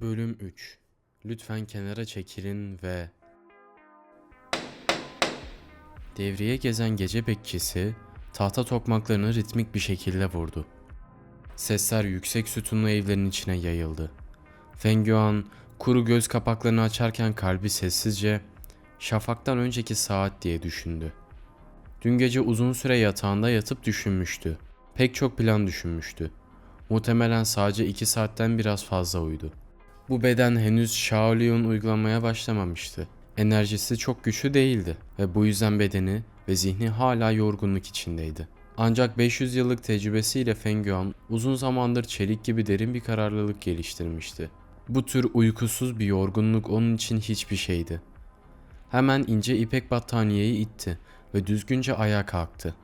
Bölüm 3 Lütfen kenara çekilin ve... Devriye gezen gece bekçisi tahta tokmaklarını ritmik bir şekilde vurdu. Sesler yüksek sütunlu evlerin içine yayıldı. Fengüan kuru göz kapaklarını açarken kalbi sessizce şafaktan önceki saat diye düşündü. Dün gece uzun süre yatağında yatıp düşünmüştü. Pek çok plan düşünmüştü. Muhtemelen sadece 2 saatten biraz fazla uyudu. Bu beden henüz Shaolin uygulamaya başlamamıştı. Enerjisi çok güçlü değildi ve bu yüzden bedeni ve zihni hala yorgunluk içindeydi. Ancak 500 yıllık tecrübesiyle Feng Yuan uzun zamandır çelik gibi derin bir kararlılık geliştirmişti. Bu tür uykusuz bir yorgunluk onun için hiçbir şeydi. Hemen ince ipek battaniyeyi itti ve düzgünce ayağa kalktı.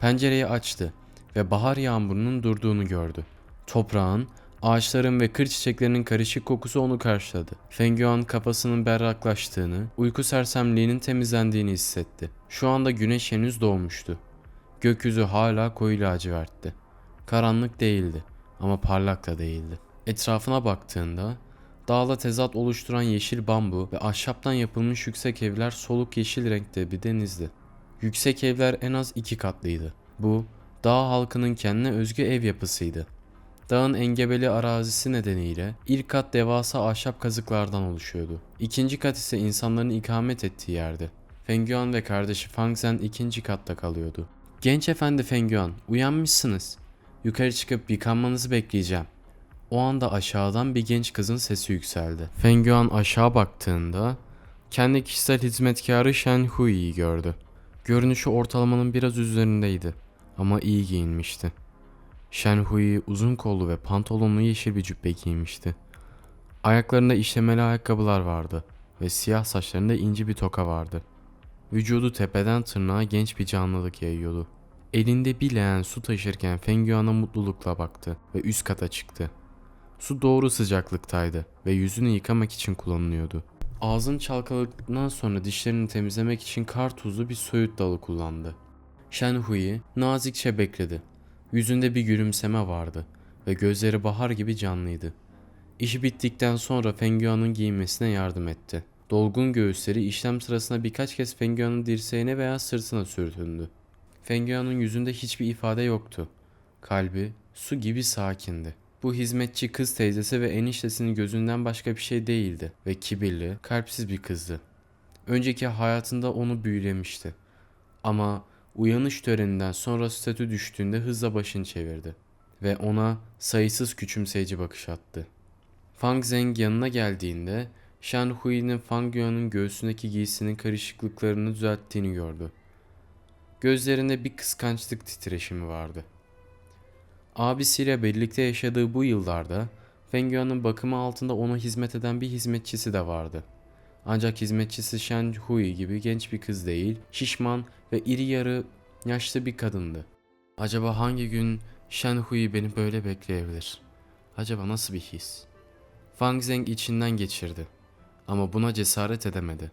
Pencereyi açtı ve bahar yağmurunun durduğunu gördü. Toprağın, ağaçların ve kır çiçeklerinin karışık kokusu onu karşıladı. Fengüan kafasının berraklaştığını, uyku sersemliğinin temizlendiğini hissetti. Şu anda güneş henüz doğmuştu. Gökyüzü hala koyu lacivertti. Karanlık değildi ama parlak da değildi. Etrafına baktığında dağla tezat oluşturan yeşil bambu ve ahşaptan yapılmış yüksek evler soluk yeşil renkte bir denizdi. Yüksek evler en az iki katlıydı. Bu dağ halkının kendine özgü ev yapısıydı. Dağın engebeli arazisi nedeniyle ilk kat devasa ahşap kazıklardan oluşuyordu. İkinci kat ise insanların ikamet ettiği yerdi. Fengüan ve kardeşi Fangzen ikinci katta kalıyordu. Genç efendi Fengüan, uyanmışsınız. Yukarı çıkıp yıkanmanızı bekleyeceğim. O anda aşağıdan bir genç kızın sesi yükseldi. Fengüan aşağı baktığında kendi kişisel hizmetkarı Shen Hui'yi gördü. Görünüşü ortalamanın biraz üzerindeydi ama iyi giyinmişti. Shen Hui uzun kollu ve pantolonlu yeşil bir cübbe giymişti. Ayaklarında işlemeli ayakkabılar vardı ve siyah saçlarında ince bir toka vardı. Vücudu tepeden tırnağa genç bir canlılık yayıyordu. Elinde bir leğen su taşırken Fengüan'a mutlulukla baktı ve üst kata çıktı. Su doğru sıcaklıktaydı ve yüzünü yıkamak için kullanılıyordu. Ağzını çalkaladıktan sonra dişlerini temizlemek için kar tuzlu bir söğüt dalı kullandı. Shen Hui nazikçe bekledi. Yüzünde bir gülümseme vardı ve gözleri bahar gibi canlıydı. İşi bittikten sonra Fengyuan'ın giyinmesine yardım etti. Dolgun göğüsleri işlem sırasında birkaç kez Fengyuan'ın dirseğine veya sırtına sürtündü. Fengyuan'ın yüzünde hiçbir ifade yoktu. Kalbi su gibi sakindi. Bu hizmetçi kız teyzesi ve eniştesinin gözünden başka bir şey değildi ve kibirli, kalpsiz bir kızdı. Önceki hayatında onu büyülemişti. Ama uyanış töreninden sonra statü düştüğünde hızla başını çevirdi ve ona sayısız küçümseyici bakış attı. Fang Zeng yanına geldiğinde Shan Hui'nin Fang Yuan'ın göğsündeki giysinin karışıklıklarını düzelttiğini gördü. Gözlerinde bir kıskançlık titreşimi vardı. Abisiyle birlikte yaşadığı bu yıllarda Feng Yuan'ın bakımı altında ona hizmet eden bir hizmetçisi de vardı. Ancak hizmetçisi Shen Hui gibi genç bir kız değil, şişman ve iri yarı yaşlı bir kadındı. Acaba hangi gün Shen Hui beni böyle bekleyebilir? Acaba nasıl bir his? Fang Zeng içinden geçirdi. Ama buna cesaret edemedi.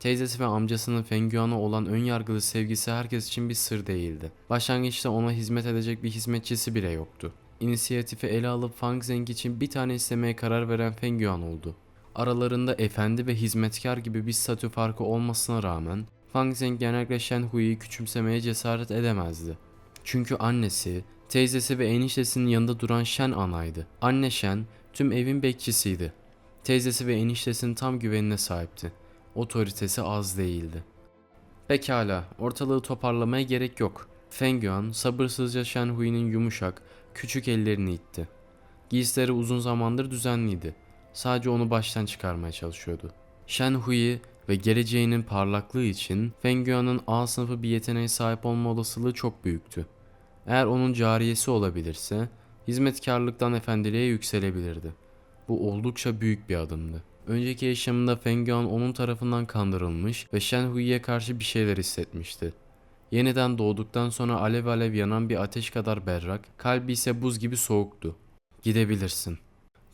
Teyzesi ve amcasının Fengyuan'a olan ön yargılı sevgisi herkes için bir sır değildi. Başlangıçta ona hizmet edecek bir hizmetçisi bile yoktu. İnisiyatifi ele alıp Fang Zeng için bir tane istemeye karar veren Fengyuan oldu. Aralarında efendi ve hizmetkar gibi bir statü farkı olmasına rağmen Fang Zeng genellikle Shen Hui'yi küçümsemeye cesaret edemezdi. Çünkü annesi, teyzesi ve eniştesinin yanında duran Shen anaydı. Anne Shen tüm evin bekçisiydi. Teyzesi ve eniştesinin tam güvenine sahipti. Otoritesi az değildi. Pekala, ortalığı toparlamaya gerek yok. Feng Yuan sabırsızca Shen Hui'nin yumuşak, küçük ellerini itti. Giysileri uzun zamandır düzenliydi. Sadece onu baştan çıkarmaya çalışıyordu. Shen Hui ve geleceğinin parlaklığı için Feng Yuan'ın A sınıfı bir yeteneğe sahip olma olasılığı çok büyüktü. Eğer onun cariyesi olabilirse, hizmetkarlıktan efendiliğe yükselebilirdi. Bu oldukça büyük bir adımdı. Önceki yaşamında Feng Yuan onun tarafından kandırılmış ve Shen Hui'ye karşı bir şeyler hissetmişti. Yeniden doğduktan sonra alev alev yanan bir ateş kadar berrak, kalbi ise buz gibi soğuktu. Gidebilirsin.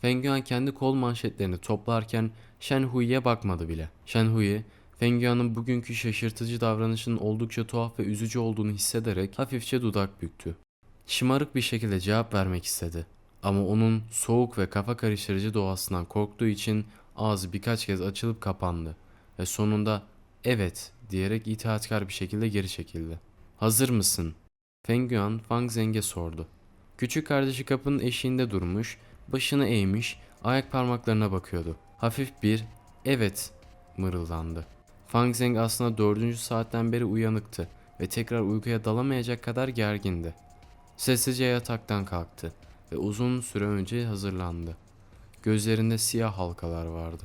Feng Yuan kendi kol manşetlerini toplarken Shen Hui'ye bakmadı bile. Shen Hui, Feng Yuan'ın bugünkü şaşırtıcı davranışının oldukça tuhaf ve üzücü olduğunu hissederek hafifçe dudak büktü. Şımarık bir şekilde cevap vermek istedi. Ama onun soğuk ve kafa karıştırıcı doğasından korktuğu için ağzı birkaç kez açılıp kapandı ve sonunda evet diyerek itaatkar bir şekilde geri çekildi. Hazır mısın? Feng Yuan Fang Zeng'e sordu. Küçük kardeşi kapının eşiğinde durmuş, başını eğmiş, ayak parmaklarına bakıyordu. Hafif bir evet mırıldandı. Fang Zeng aslında dördüncü saatten beri uyanıktı ve tekrar uykuya dalamayacak kadar gergindi. Sessizce yataktan kalktı ve uzun süre önce hazırlandı. Gözlerinde siyah halkalar vardı.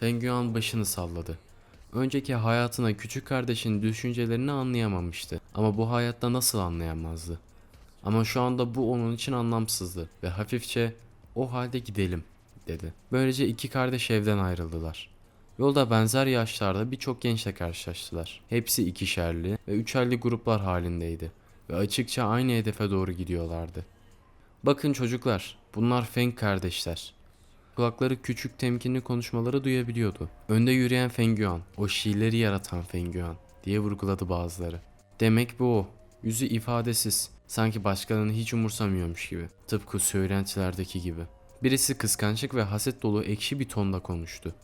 Feng Yuan başını salladı. Önceki hayatına küçük kardeşinin düşüncelerini anlayamamıştı. Ama bu hayatta nasıl anlayamazdı? Ama şu anda bu onun için anlamsızdı ve hafifçe o halde gidelim dedi. Böylece iki kardeş evden ayrıldılar. Yolda benzer yaşlarda birçok gençle karşılaştılar. Hepsi ikişerli ve üçerli gruplar halindeydi ve açıkça aynı hedefe doğru gidiyorlardı. Bakın çocuklar, bunlar Feng kardeşler. Kulakları küçük temkinli konuşmaları duyabiliyordu. Önde yürüyen Feng Yuan, o şiirleri yaratan Feng Yuan diye vurguladı bazıları. Demek bu o. Yüzü ifadesiz. Sanki başkalarını hiç umursamıyormuş gibi. Tıpkı söylentilerdeki gibi. Birisi kıskançlık ve haset dolu ekşi bir tonda konuştu.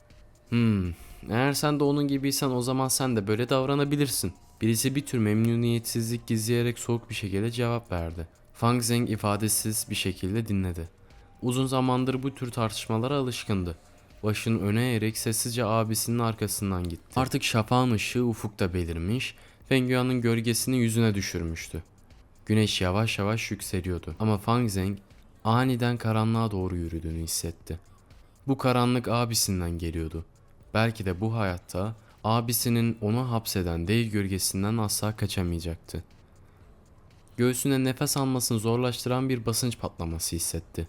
Hmm, eğer sen de onun gibiysen o zaman sen de böyle davranabilirsin. Birisi bir tür memnuniyetsizlik gizleyerek soğuk bir şekilde cevap verdi. Fang Zeng ifadesiz bir şekilde dinledi. Uzun zamandır bu tür tartışmalara alışkındı. Başını öne eğerek sessizce abisinin arkasından gitti. Artık şafağın ışığı ufukta belirmiş, Feng Yuan'ın gölgesini yüzüne düşürmüştü. Güneş yavaş yavaş yükseliyordu ama Fang Zeng aniden karanlığa doğru yürüdüğünü hissetti. Bu karanlık abisinden geliyordu. Belki de bu hayatta abisinin onu hapseden dev gölgesinden asla kaçamayacaktı. Göğsüne nefes almasını zorlaştıran bir basınç patlaması hissetti.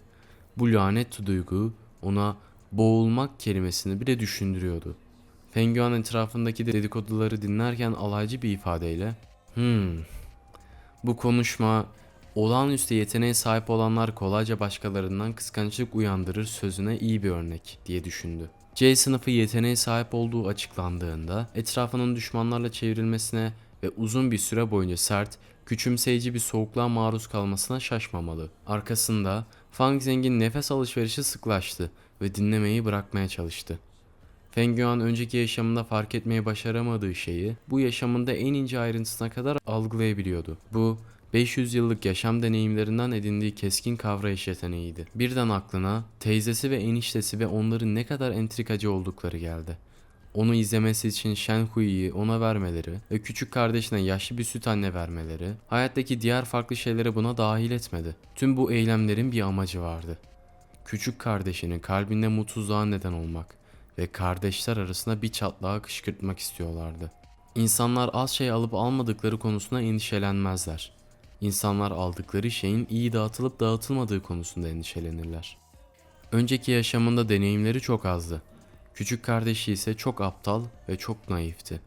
Bu lanet duygu ona boğulmak kelimesini bile düşündürüyordu. Fenguan etrafındaki dedikoduları dinlerken alaycı bir ifadeyle Hmm, bu konuşma olağanüstü yeteneğe sahip olanlar kolayca başkalarından kıskançlık uyandırır sözüne iyi bir örnek diye düşündü. C sınıfı yeteneğe sahip olduğu açıklandığında etrafının düşmanlarla çevrilmesine ve uzun bir süre boyunca sert, küçümseyici bir soğukluğa maruz kalmasına şaşmamalı. Arkasında Fang Zeng'in nefes alışverişi sıklaştı ve dinlemeyi bırakmaya çalıştı. Feng Yuan önceki yaşamında fark etmeyi başaramadığı şeyi bu yaşamında en ince ayrıntısına kadar algılayabiliyordu. Bu 500 yıllık yaşam deneyimlerinden edindiği keskin kavrayış yeteneğiydi. Birden aklına teyzesi ve eniştesi ve onların ne kadar entrikacı oldukları geldi. Onu izlemesi için Shen Hui'yi ona vermeleri ve küçük kardeşine yaşlı bir süt anne vermeleri, hayattaki diğer farklı şeyleri buna dahil etmedi. Tüm bu eylemlerin bir amacı vardı. Küçük kardeşinin kalbinde mutsuzluğa neden olmak ve kardeşler arasında bir çatlağı kışkırtmak istiyorlardı. İnsanlar az şey alıp almadıkları konusunda endişelenmezler. İnsanlar aldıkları şeyin iyi dağıtılıp dağıtılmadığı konusunda endişelenirler. Önceki yaşamında deneyimleri çok azdı. Küçük kardeşi ise çok aptal ve çok naifti.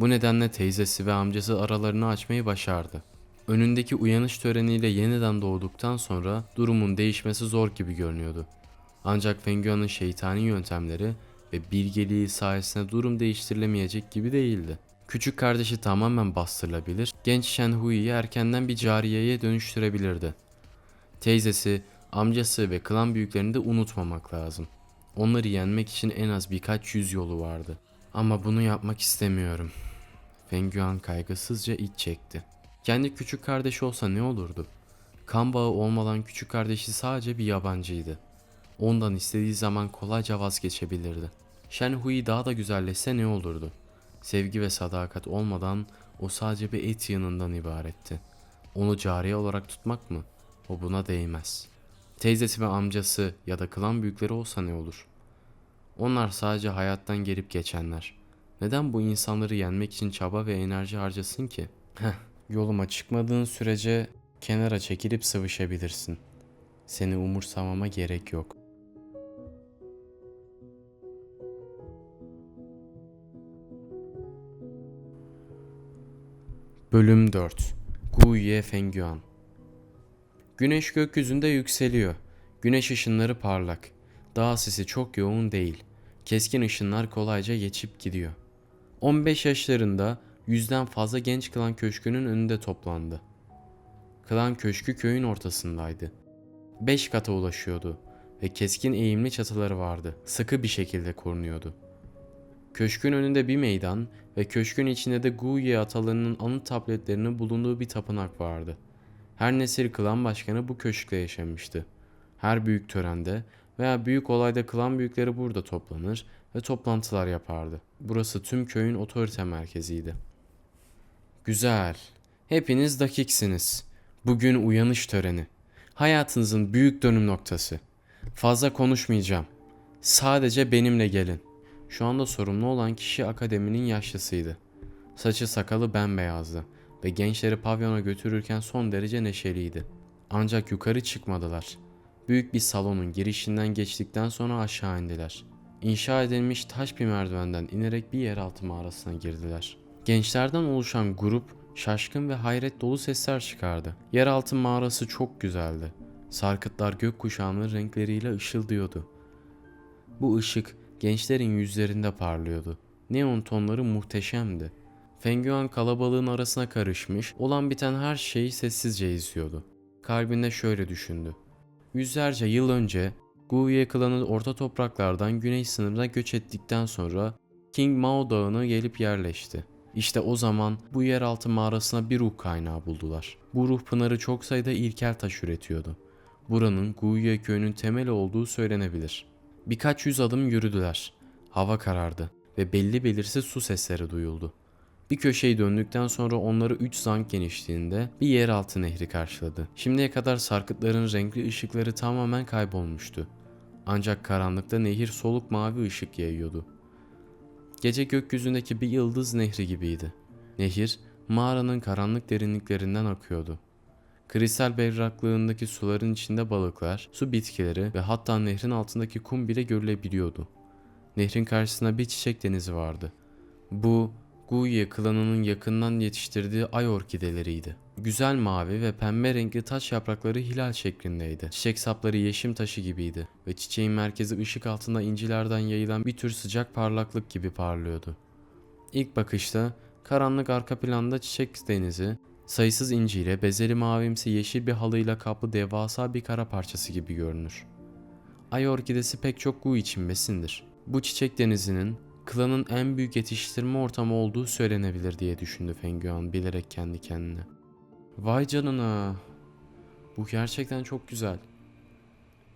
Bu nedenle teyzesi ve amcası aralarını açmayı başardı. Önündeki uyanış töreniyle yeniden doğduktan sonra durumun değişmesi zor gibi görünüyordu. Ancak Fengyuan'ın şeytani yöntemleri ve bilgeliği sayesinde durum değiştirilemeyecek gibi değildi. Küçük kardeşi tamamen bastırılabilir, genç Shen Hui'yi erkenden bir cariyeye dönüştürebilirdi. Teyzesi, amcası ve klan büyüklerini de unutmamak lazım. Onları yenmek için en az birkaç yüz yolu vardı. Ama bunu yapmak istemiyorum. Fengyuan kaygısızca iç çekti. Kendi küçük kardeşi olsa ne olurdu? Kan bağı olmadan küçük kardeşi sadece bir yabancıydı. Ondan istediği zaman kolayca vazgeçebilirdi. Shen Hui daha da güzelleşse ne olurdu? Sevgi ve sadakat olmadan o sadece bir et yanından ibaretti. Onu cariye olarak tutmak mı? O buna değmez. Teyzesi ve amcası ya da klan büyükleri olsa ne olur? Onlar sadece hayattan gelip geçenler. Neden bu insanları yenmek için çaba ve enerji harcasın ki? Heh, yoluma çıkmadığın sürece kenara çekilip sıvışabilirsin. Seni umursamama gerek yok. Bölüm 4 Guye Fengyuan Güneş gökyüzünde yükseliyor. Güneş ışınları parlak. Dağ sesi çok yoğun değil. Keskin ışınlar kolayca geçip gidiyor. 15 yaşlarında yüzden fazla genç klan köşkünün önünde toplandı. Klan köşkü köyün ortasındaydı. 5 kata ulaşıyordu ve keskin eğimli çatıları vardı. Sıkı bir şekilde korunuyordu. Köşkün önünde bir meydan ve köşkün içinde de Guye atalarının anıt tabletlerinin bulunduğu bir tapınak vardı. Her nesil klan başkanı bu köşkte yaşamıştı. Her büyük törende veya büyük olayda klan büyükleri burada toplanır ve toplantılar yapardı. Burası tüm köyün otorite merkeziydi. Güzel. Hepiniz dakiksiniz. Bugün uyanış töreni. Hayatınızın büyük dönüm noktası. Fazla konuşmayacağım. Sadece benimle gelin. Şu anda sorumlu olan kişi akademinin yaşlısıydı. Saçı sakalı bembeyazdı ve gençleri pavyona götürürken son derece neşeliydi. Ancak yukarı çıkmadılar. Büyük bir salonun girişinden geçtikten sonra aşağı indiler. İnşa edilmiş taş bir merdivenden inerek bir yeraltı mağarasına girdiler. Gençlerden oluşan grup şaşkın ve hayret dolu sesler çıkardı. Yeraltı mağarası çok güzeldi. Sarkıtlar gökkuşağının renkleriyle ışıldıyordu. Bu ışık gençlerin yüzlerinde parlıyordu. Neon tonları muhteşemdi. Fengyuan kalabalığın arasına karışmış, olan biten her şeyi sessizce izliyordu. Kalbinde şöyle düşündü. Yüzlerce yıl önce Guye klanı orta topraklardan güney sınırına göç ettikten sonra King Mao Dağı'na gelip yerleşti. İşte o zaman bu yeraltı mağarasına bir ruh kaynağı buldular. Bu ruh pınarı çok sayıda ilkel taş üretiyordu. Buranın Guye köyünün temeli olduğu söylenebilir. Birkaç yüz adım yürüdüler. Hava karardı ve belli belirsiz su sesleri duyuldu. Bir köşeyi döndükten sonra onları 3 zank genişliğinde bir yeraltı nehri karşıladı. Şimdiye kadar sarkıtların renkli ışıkları tamamen kaybolmuştu. Ancak karanlıkta nehir soluk mavi ışık yayıyordu. Gece gökyüzündeki bir yıldız nehri gibiydi. Nehir mağaranın karanlık derinliklerinden akıyordu. Kristal berraklığındaki suların içinde balıklar, su bitkileri ve hatta nehrin altındaki kum bile görülebiliyordu. Nehrin karşısında bir çiçek denizi vardı. Bu Guye klanının yakından yetiştirdiği ay orkideleriydi. Güzel mavi ve pembe renkli taş yaprakları hilal şeklindeydi. Çiçek sapları yeşim taşı gibiydi ve çiçeğin merkezi ışık altında incilerden yayılan bir tür sıcak parlaklık gibi parlıyordu. İlk bakışta karanlık arka planda çiçek denizi, sayısız inciyle bezeli mavimsi yeşil bir halıyla kaplı devasa bir kara parçası gibi görünür. Ay orkidesi pek çok gu için besindir. Bu çiçek denizinin klanın en büyük yetiştirme ortamı olduğu söylenebilir diye düşündü Fengyuan bilerek kendi kendine. Vay canına. Bu gerçekten çok güzel.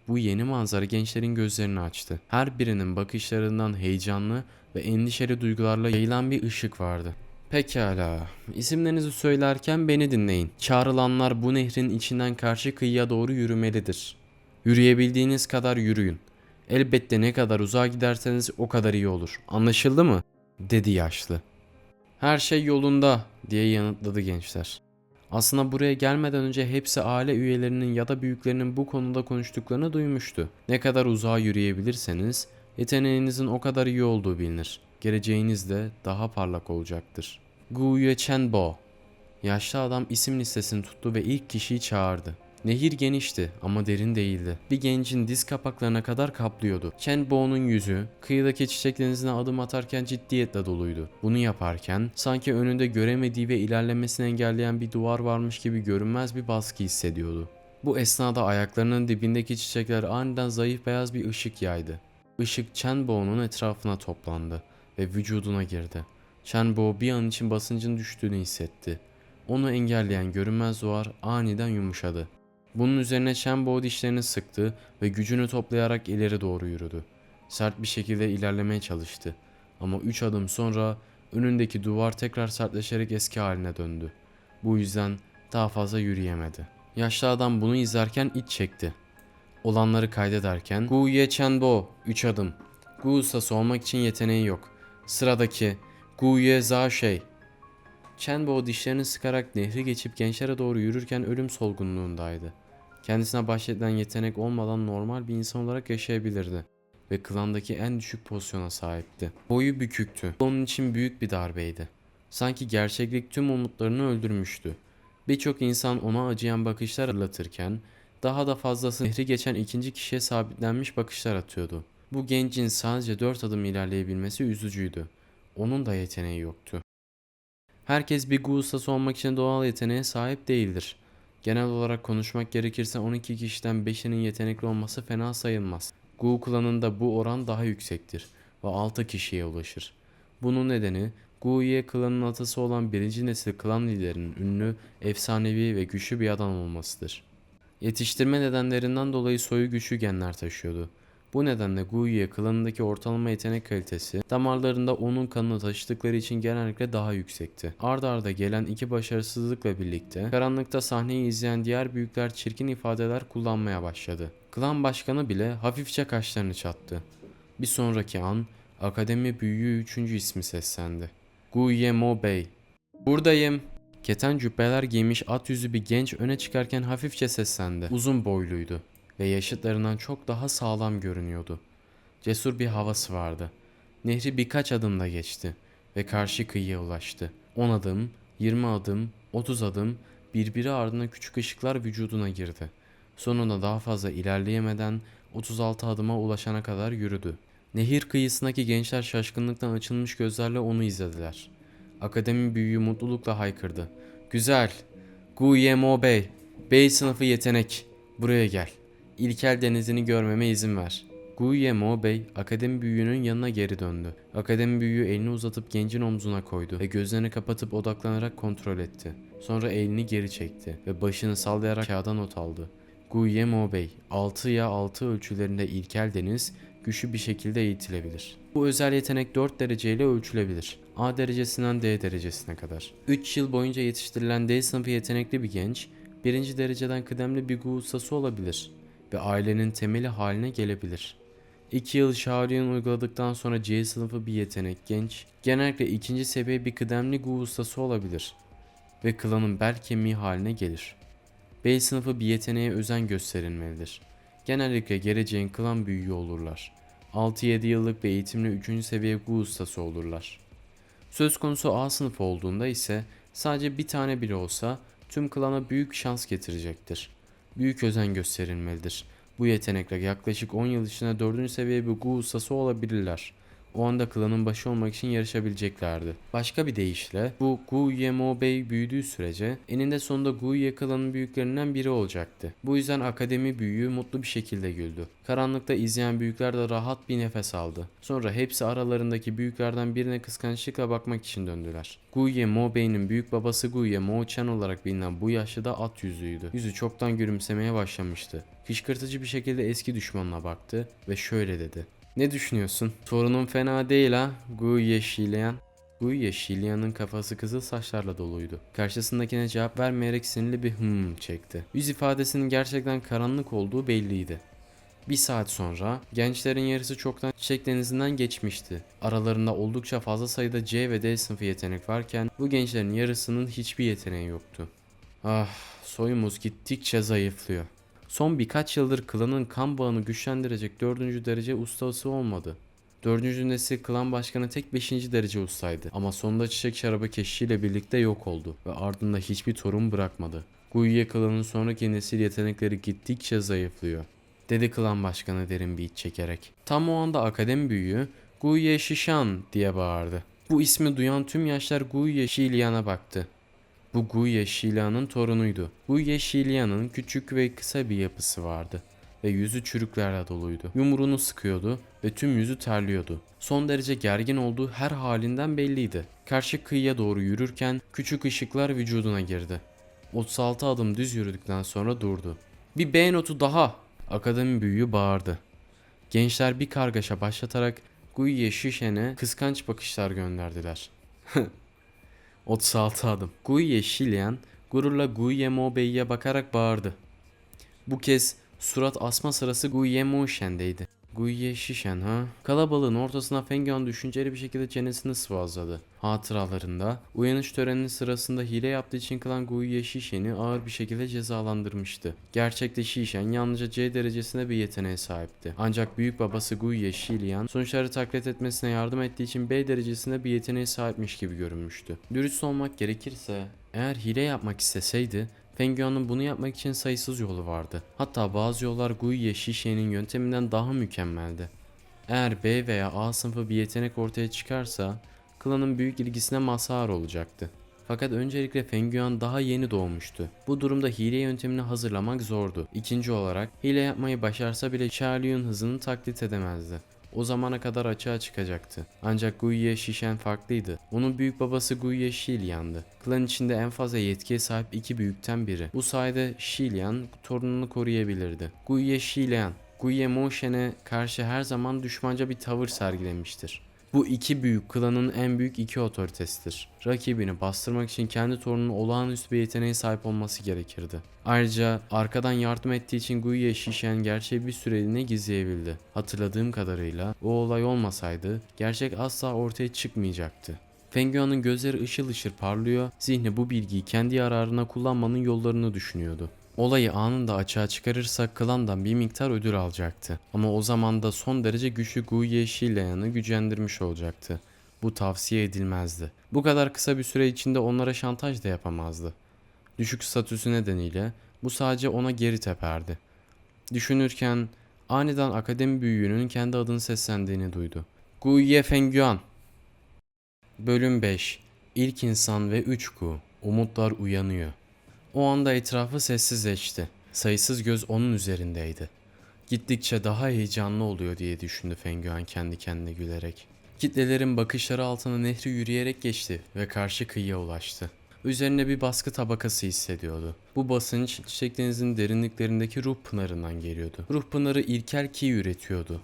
Bu yeni manzara gençlerin gözlerini açtı. Her birinin bakışlarından heyecanlı ve endişeli duygularla yayılan bir ışık vardı. Pekala. İsimlerinizi söylerken beni dinleyin. Çağrılanlar bu nehrin içinden karşı kıyıya doğru yürümelidir. Yürüyebildiğiniz kadar yürüyün. Elbette ne kadar uzağa giderseniz o kadar iyi olur. Anlaşıldı mı? dedi yaşlı. Her şey yolunda diye yanıtladı gençler. Aslında buraya gelmeden önce hepsi aile üyelerinin ya da büyüklerinin bu konuda konuştuklarını duymuştu. Ne kadar uzağa yürüyebilirseniz yeteneğinizin o kadar iyi olduğu bilinir. Geleceğiniz de daha parlak olacaktır. Gu Yue Chenbo Yaşlı adam isim listesini tuttu ve ilk kişiyi çağırdı. Nehir genişti ama derin değildi. Bir gencin diz kapaklarına kadar kaplıyordu. Chen Bo'nun yüzü kıyıdaki çiçek denizine adım atarken ciddiyetle doluydu. Bunu yaparken sanki önünde göremediği ve ilerlemesini engelleyen bir duvar varmış gibi görünmez bir baskı hissediyordu. Bu esnada ayaklarının dibindeki çiçekler aniden zayıf beyaz bir ışık yaydı. Işık Chen Bo'nun etrafına toplandı ve vücuduna girdi. Chen Bo bir an için basıncın düştüğünü hissetti. Onu engelleyen görünmez duvar aniden yumuşadı. Bunun üzerine Shenbo dişlerini sıktı ve gücünü toplayarak ileri doğru yürüdü. Sert bir şekilde ilerlemeye çalıştı. Ama 3 adım sonra önündeki duvar tekrar sertleşerek eski haline döndü. Bu yüzden daha fazla yürüyemedi. Yaşlı adam bunu izlerken iç çekti. Olanları kaydederken Gu Ye Chenbo 3 adım. Gu ustası olmak için yeteneği yok. Sıradaki Gu Ye Za Şey Chenbo dişlerini sıkarak nehri geçip gençlere doğru yürürken ölüm solgunluğundaydı. Kendisine bahşedilen yetenek olmadan normal bir insan olarak yaşayabilirdi ve klandaki en düşük pozisyona sahipti. Boyu büküktü. Onun için büyük bir darbeydi. Sanki gerçeklik tüm umutlarını öldürmüştü. Birçok insan ona acıyan bakışlar hatırlatırken daha da fazlası nehri geçen ikinci kişiye sabitlenmiş bakışlar atıyordu. Bu gencin sadece dört adım ilerleyebilmesi üzücüydü. Onun da yeteneği yoktu. Herkes bir gu ustası olmak için doğal yeteneğe sahip değildir. Genel olarak konuşmak gerekirse 12 kişiden 5'inin yetenekli olması fena sayılmaz. Gu klanında bu oran daha yüksektir ve 6 kişiye ulaşır. Bunun nedeni Guye klanın atası olan birinci nesil klan liderinin ünlü, efsanevi ve güçlü bir adam olmasıdır. Yetiştirme nedenlerinden dolayı soyu güçlü genler taşıyordu. Bu nedenle Guye klanındaki ortalama yetenek kalitesi damarlarında onun kanını taşıdıkları için genellikle daha yüksekti. Arda arda gelen iki başarısızlıkla birlikte karanlıkta sahneyi izleyen diğer büyükler çirkin ifadeler kullanmaya başladı. Klan başkanı bile hafifçe kaşlarını çattı. Bir sonraki an akademi büyüğü üçüncü ismi seslendi. Guye Mo Bey. Buradayım. Keten cübbeler giymiş at yüzü bir genç öne çıkarken hafifçe seslendi. Uzun boyluydu ve yaşıtlarından çok daha sağlam görünüyordu. Cesur bir havası vardı. Nehri birkaç adımda geçti ve karşı kıyıya ulaştı. 10 adım, 20 adım, 30 adım birbiri ardına küçük ışıklar vücuduna girdi. Sonunda daha fazla ilerleyemeden 36 adıma ulaşana kadar yürüdü. Nehir kıyısındaki gençler şaşkınlıktan açılmış gözlerle onu izlediler. Akademi büyüğü mutlulukla haykırdı. Güzel. Guyemo Bey. Bey sınıfı yetenek. Buraya gel. İlkel denizini görmeme izin ver. Guyemo Bey akademi büyüğünün yanına geri döndü. Akademi büyüğü elini uzatıp gencin omzuna koydu ve gözlerini kapatıp odaklanarak kontrol etti. Sonra elini geri çekti ve başını sallayarak kağıda not aldı. Guyemo Bey 6 ya 6 ölçülerinde ilkel deniz güçlü bir şekilde eğitilebilir. Bu özel yetenek 4 dereceyle ölçülebilir. A derecesinden D derecesine kadar. 3 yıl boyunca yetiştirilen D sınıfı yetenekli bir genç, birinci dereceden kıdemli bir gu olabilir ve ailenin temeli haline gelebilir. 2 yıl Shaolin uyguladıktan sonra C sınıfı bir yetenek genç, genellikle ikinci seviye bir kıdemli gu ustası olabilir ve klanın bel kemiği haline gelir. B sınıfı bir yeteneğe özen gösterilmelidir. Genellikle geleceğin klan büyüğü olurlar. 6-7 yıllık bir eğitimle 3. seviye gu ustası olurlar. Söz konusu A sınıfı olduğunda ise sadece bir tane bile olsa tüm klana büyük şans getirecektir. Büyük özen gösterilmelidir. Bu yetenekle yaklaşık 10 yıl içinde 4. seviye bir gu ustası olabilirler. O anda klanın başı olmak için yarışabileceklerdi. Başka bir deyişle bu Gu Yemo Bey büyüdüğü sürece eninde sonunda Gu Ye klanın büyüklerinden biri olacaktı. Bu yüzden akademi büyüğü mutlu bir şekilde güldü. Karanlıkta izleyen büyükler de rahat bir nefes aldı. Sonra hepsi aralarındaki büyüklerden birine kıskançlıkla bakmak için döndüler. Gu Ye Mo Bey'in büyük babası Gu Ye Mo Chen olarak bilinen bu yaşlı da at yüzüydü. Yüzü çoktan gülümsemeye başlamıştı. Kışkırtıcı bir şekilde eski düşmanına baktı ve şöyle dedi. Ne düşünüyorsun? Sorunun fena değil ha. Gu Yeşilyan. Gu Yeşilyan'ın kafası kızıl saçlarla doluydu. Karşısındakine cevap vermeyerek sinirli bir hım çekti. Yüz ifadesinin gerçekten karanlık olduğu belliydi. Bir saat sonra gençlerin yarısı çoktan çiçek denizinden geçmişti. Aralarında oldukça fazla sayıda C ve D sınıfı yetenek varken bu gençlerin yarısının hiçbir yeteneği yoktu. Ah, soyumuz gittikçe zayıflıyor. Son birkaç yıldır klanın kan bağını güçlendirecek 4. derece ustası olmadı. 4. nesil klan başkanı tek 5. derece ustaydı ama sonunda çiçek şarabı keşiyle birlikte yok oldu ve ardında hiçbir torun bırakmadı. Guye klanın sonraki nesil yetenekleri gittikçe zayıflıyor. Dedi klan başkanı derin bir iç çekerek. Tam o anda akademi büyüğü Guye Shishan diye bağırdı. Bu ismi duyan tüm yaşlar Guye Shilian'a baktı. Bu Guye Shilian'ın torunuydu. Guye Shilian'ın küçük ve kısa bir yapısı vardı ve yüzü çürüklerle doluydu. Yumruğunu sıkıyordu ve tüm yüzü terliyordu. Son derece gergin olduğu her halinden belliydi. Karşı kıyıya doğru yürürken küçük ışıklar vücuduna girdi. 36 adım düz yürüdükten sonra durdu. Bir B notu daha! Akademi büyüğü bağırdı. Gençler bir kargaşa başlatarak Guye Shishen'e kıskanç bakışlar gönderdiler. 36 adım. Guye Shilian gururla Guye Mo Bey'e bakarak bağırdı. Bu kez surat asma sırası Guye Mo Guye Shishen ha? Kalabalığın ortasına Fengyan düşünceli bir şekilde çenesini sıvazladı. Hatıralarında uyanış töreninin sırasında hile yaptığı için kılan Guye Shishen'i ağır bir şekilde cezalandırmıştı. Gerçekte Shishen yalnızca C derecesinde bir yeteneğe sahipti. Ancak büyük babası Guye Shilian sonuçları taklit etmesine yardım ettiği için B derecesinde bir yeteneğe sahipmiş gibi görünmüştü. Dürüst olmak gerekirse eğer hile yapmak isteseydi Fengyuan'ın bunu yapmak için sayısız yolu vardı. Hatta bazı yollar Guye Shishen'in yönteminden daha mükemmeldi. Eğer B veya A sınıfı bir yetenek ortaya çıkarsa klanın büyük ilgisine mazhar olacaktı. Fakat öncelikle Fengyuan daha yeni doğmuştu. Bu durumda hile yöntemini hazırlamak zordu. İkinci olarak hile yapmayı başarsa bile Charlie'nin hızını taklit edemezdi. O zamana kadar açığa çıkacaktı. Ancak Guiye Shishen farklıydı. Onun büyük babası Guiye Shilian'dı. Klan içinde en fazla yetkiye sahip iki büyükten biri. Bu sayede Shilian torununu koruyabilirdi. Guiye Shilian, Guiye Moshen'e karşı her zaman düşmanca bir tavır sergilemiştir. Bu iki büyük klanın en büyük iki otoritesidir. Rakibini bastırmak için kendi torununun olağanüstü bir yeteneğe sahip olması gerekirdi. Ayrıca arkadan yardım ettiği için Guiye Shishen gerçeği bir süreliğine gizleyebildi. Hatırladığım kadarıyla o olay olmasaydı gerçek asla ortaya çıkmayacaktı. Fengyuan'ın gözleri ışıl ışıl parlıyor, zihni bu bilgiyi kendi yararına kullanmanın yollarını düşünüyordu. Olayı anında açığa çıkarırsak klandan bir miktar ödül alacaktı. Ama o zaman da son derece güçlü Guye Shileyan'ı gücendirmiş olacaktı. Bu tavsiye edilmezdi. Bu kadar kısa bir süre içinde onlara şantaj da yapamazdı. Düşük statüsü nedeniyle bu sadece ona geri teperdi. Düşünürken aniden akademi büyüğünün kendi adını seslendiğini duydu. Guye Fengyuan Bölüm 5 İlk insan ve 3 Gu Umutlar uyanıyor. O anda etrafı sessizleşti. Sayısız göz onun üzerindeydi. Gittikçe daha heyecanlı oluyor diye düşündü Fengüan kendi kendine gülerek. Kitlelerin bakışları altına nehri yürüyerek geçti ve karşı kıyıya ulaştı. Üzerine bir baskı tabakası hissediyordu. Bu basınç çiçek denizin derinliklerindeki ruh pınarından geliyordu. Ruh pınarı ilkel ki üretiyordu.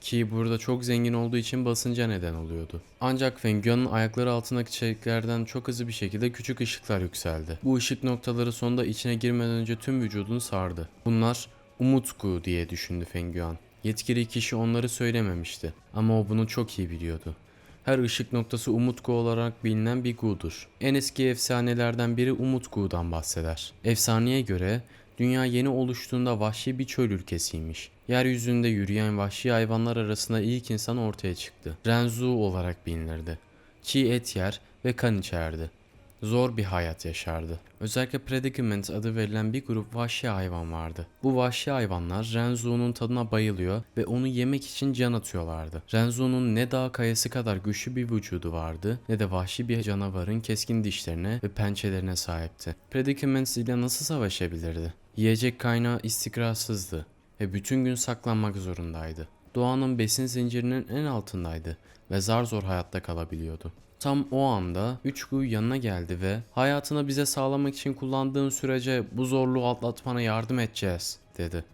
Ki burada çok zengin olduğu için basınca neden oluyordu. Ancak Fengyuan'ın ayakları altındaki çeliklerden çok hızlı bir şekilde küçük ışıklar yükseldi. Bu ışık noktaları sonunda içine girmeden önce tüm vücudunu sardı. Bunlar Umutgu diye düşündü Fengyuan. Yetkili kişi onları söylememişti ama o bunu çok iyi biliyordu. Her ışık noktası Umutgu olarak bilinen bir gu'dur. En eski efsanelerden biri Umutgu'dan bahseder. Efsaneye göre dünya yeni oluştuğunda vahşi bir çöl ülkesiymiş. Yeryüzünde yürüyen vahşi hayvanlar arasında ilk insan ortaya çıktı. Renzu olarak bilinirdi. Çiğ et yer ve kan içerdi. Zor bir hayat yaşardı. Özellikle Predicament adı verilen bir grup vahşi hayvan vardı. Bu vahşi hayvanlar Renzu'nun tadına bayılıyor ve onu yemek için can atıyorlardı. Renzu'nun ne dağ kayası kadar güçlü bir vücudu vardı ne de vahşi bir canavarın keskin dişlerine ve pençelerine sahipti. Predicament ile nasıl savaşabilirdi? Yiyecek kaynağı istikrarsızdı ve bütün gün saklanmak zorundaydı. Doğanın besin zincirinin en altındaydı ve zar zor hayatta kalabiliyordu. Tam o anda Üçgu yanına geldi ve hayatını bize sağlamak için kullandığın sürece bu zorluğu atlatmana yardım edeceğiz dedi.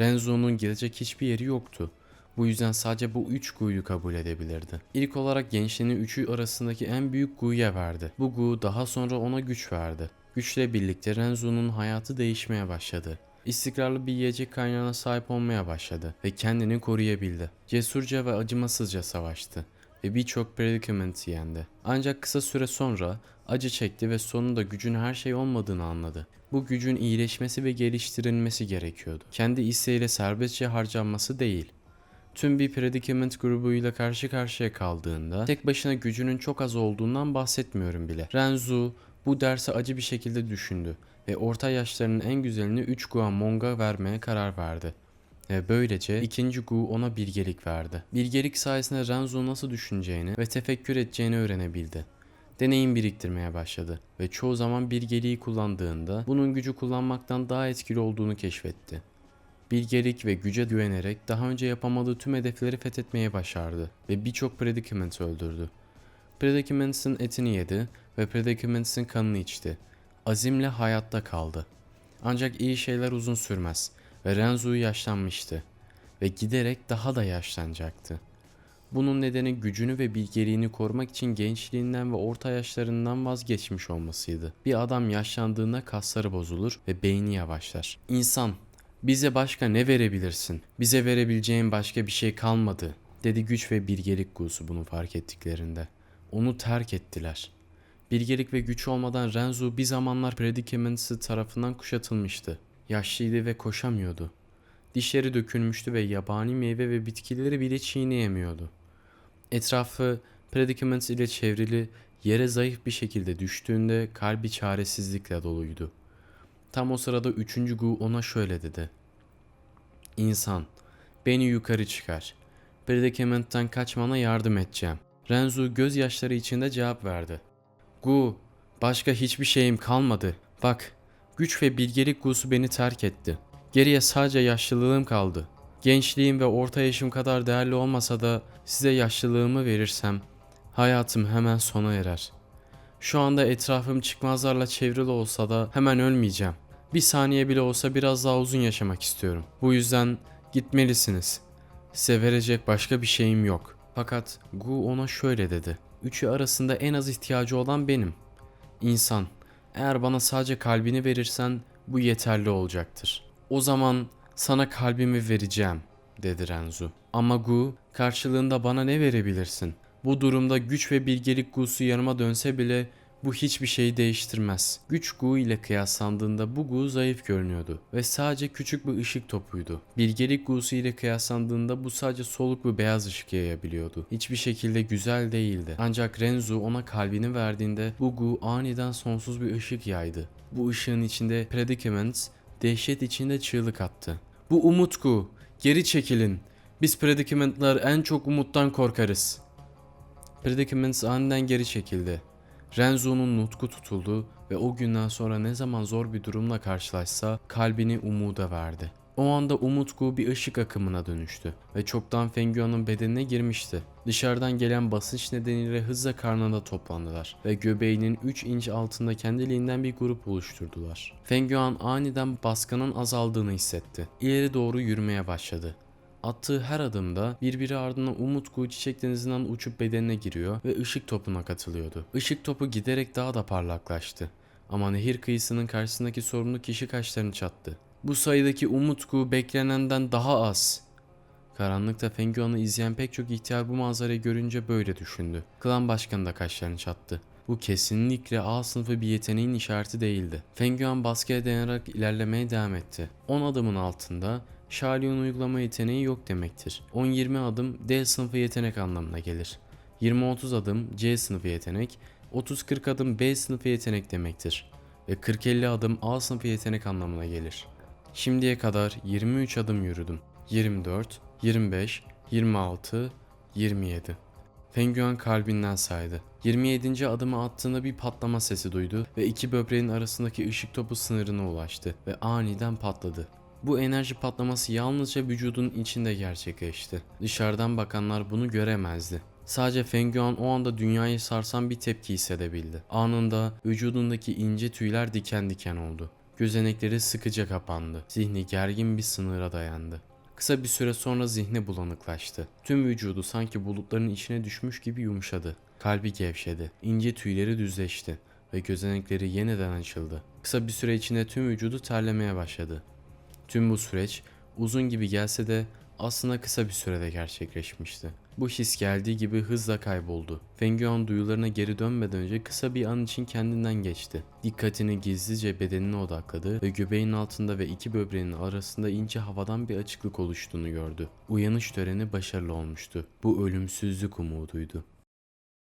Renzo'nun gidecek hiçbir yeri yoktu. Bu yüzden sadece bu üç Gu'yu kabul edebilirdi. İlk olarak gençliğini üçü arasındaki en büyük Gu'ya verdi. Bu Gu daha sonra ona güç verdi. Güçle birlikte Renzo'nun hayatı değişmeye başladı. İstikrarlı bir yiyecek kaynağına sahip olmaya başladı ve kendini koruyabildi. Cesurca ve acımasızca savaştı ve birçok predicament yendi. Ancak kısa süre sonra acı çekti ve sonunda gücün her şey olmadığını anladı. Bu gücün iyileşmesi ve geliştirilmesi gerekiyordu. Kendi isteğiyle serbestçe harcanması değil. Tüm bir predicament grubuyla karşı karşıya kaldığında tek başına gücünün çok az olduğundan bahsetmiyorum bile. Renzu bu dersi acı bir şekilde düşündü ve orta yaşlarının en güzelini 3 Guamonga vermeye karar verdi. Ve böylece ikinci Gu ona bilgelik verdi. Bilgelik sayesinde Renzo nasıl düşüneceğini ve tefekkür edeceğini öğrenebildi. Deneyim biriktirmeye başladı ve çoğu zaman bilgeliği kullandığında bunun gücü kullanmaktan daha etkili olduğunu keşfetti. Bilgelik ve güce güvenerek daha önce yapamadığı tüm hedefleri fethetmeye başardı ve birçok predicament öldürdü. Predicaments'ın etini yedi ve Predicaments'ın kanını içti. Azimle hayatta kaldı. Ancak iyi şeyler uzun sürmez ve Renzu yaşlanmıştı ve giderek daha da yaşlanacaktı. Bunun nedeni gücünü ve bilgeliğini korumak için gençliğinden ve orta yaşlarından vazgeçmiş olmasıydı. Bir adam yaşlandığında kasları bozulur ve beyni yavaşlar. İnsan, bize başka ne verebilirsin? Bize verebileceğin başka bir şey kalmadı, dedi güç ve bilgelik gusu bunu fark ettiklerinde. Onu terk ettiler. Bilgelik ve güç olmadan Renzu bir zamanlar Predicament'sı tarafından kuşatılmıştı. Yaşlıydı ve koşamıyordu. Dişleri dökülmüştü ve yabani meyve ve bitkileri bile çiğneyemiyordu. Etrafı Predicaments ile çevrili yere zayıf bir şekilde düştüğünde kalbi çaresizlikle doluydu. Tam o sırada üçüncü Gu ona şöyle dedi. İnsan, beni yukarı çıkar. Predicament'tan kaçmana yardım edeceğim. Renzu gözyaşları içinde cevap verdi. Gu, Başka hiçbir şeyim kalmadı. Bak, güç ve bilgelik gusu beni terk etti. Geriye sadece yaşlılığım kaldı. Gençliğim ve orta yaşım kadar değerli olmasa da size yaşlılığımı verirsem hayatım hemen sona erer. Şu anda etrafım çıkmazlarla çevrili olsa da hemen ölmeyeceğim. Bir saniye bile olsa biraz daha uzun yaşamak istiyorum. Bu yüzden gitmelisiniz. Size verecek başka bir şeyim yok. Fakat Gu ona şöyle dedi. Üçü arasında en az ihtiyacı olan benim. İnsan, eğer bana sadece kalbini verirsen bu yeterli olacaktır. O zaman sana kalbimi vereceğim, dedi Renzu. Ama Gu, karşılığında bana ne verebilirsin? Bu durumda güç ve bilgelik Gu'su yanıma dönse bile bu hiçbir şeyi değiştirmez. Güç Gu ile kıyaslandığında bu Gu zayıf görünüyordu ve sadece küçük bir ışık topuydu. Bilgelik Gu'su ile kıyaslandığında bu sadece soluk bir beyaz ışık yayabiliyordu. Hiçbir şekilde güzel değildi. Ancak Renzu ona kalbini verdiğinde bu Gu aniden sonsuz bir ışık yaydı. Bu ışığın içinde Predicaments dehşet içinde çığlık attı. Bu umut Gu, geri çekilin. Biz Predicament'lar en çok umuttan korkarız. Predicaments aniden geri çekildi. Renzo'nun nutku tutuldu ve o günden sonra ne zaman zor bir durumla karşılaşsa kalbini umuda verdi. O anda Umutgu bir ışık akımına dönüştü ve çoktan Fengyuan'ın bedenine girmişti. Dışarıdan gelen basınç nedeniyle hızla karnında toplandılar ve göbeğinin 3 inç altında kendiliğinden bir grup oluşturdular. Fengyuan aniden baskının azaldığını hissetti. İleri doğru yürümeye başladı. Attığı her adımda birbiri ardından Umutku çiçek denizinden uçup bedenine giriyor ve ışık topuna katılıyordu. Işık topu giderek daha da parlaklaştı. Ama nehir kıyısının karşısındaki sorumlu kişi kaşlarını çattı. Bu sayıdaki Umutku beklenenden daha az. Karanlıkta Fengyuan'ı izleyen pek çok ihtiyar bu manzarayı görünce böyle düşündü. Klan başkanı da kaşlarını çattı. Bu kesinlikle A sınıfı bir yeteneğin işareti değildi. Fengyuan baskıya dayanarak ilerlemeye devam etti. 10 adımın altında Şalyon uygulama yeteneği yok demektir. 10-20 adım D sınıfı yetenek anlamına gelir. 20-30 adım C sınıfı yetenek, 30-40 adım B sınıfı yetenek demektir. Ve 40-50 adım A sınıfı yetenek anlamına gelir. Şimdiye kadar 23 adım yürüdüm. 24, 25, 26, 27. Fengyuan kalbinden saydı. 27. adımı attığında bir patlama sesi duydu ve iki böbreğin arasındaki ışık topu sınırına ulaştı ve aniden patladı. Bu enerji patlaması yalnızca vücudun içinde gerçekleşti. Dışarıdan bakanlar bunu göremezdi. Sadece Fengyuan o anda dünyayı sarsan bir tepki hissedebildi. Anında vücudundaki ince tüyler diken diken oldu. Gözenekleri sıkıca kapandı. Zihni gergin bir sınıra dayandı. Kısa bir süre sonra zihni bulanıklaştı. Tüm vücudu sanki bulutların içine düşmüş gibi yumuşadı. Kalbi gevşedi. İnce tüyleri düzleşti ve gözenekleri yeniden açıldı. Kısa bir süre içinde tüm vücudu terlemeye başladı. Tüm bu süreç uzun gibi gelse de aslında kısa bir sürede gerçekleşmişti. Bu his geldiği gibi hızla kayboldu. Fengyuan duyularına geri dönmeden önce kısa bir an için kendinden geçti. Dikkatini gizlice bedenine odakladı ve göbeğin altında ve iki böbreğinin arasında ince havadan bir açıklık oluştuğunu gördü. Uyanış töreni başarılı olmuştu. Bu ölümsüzlük umuduydu.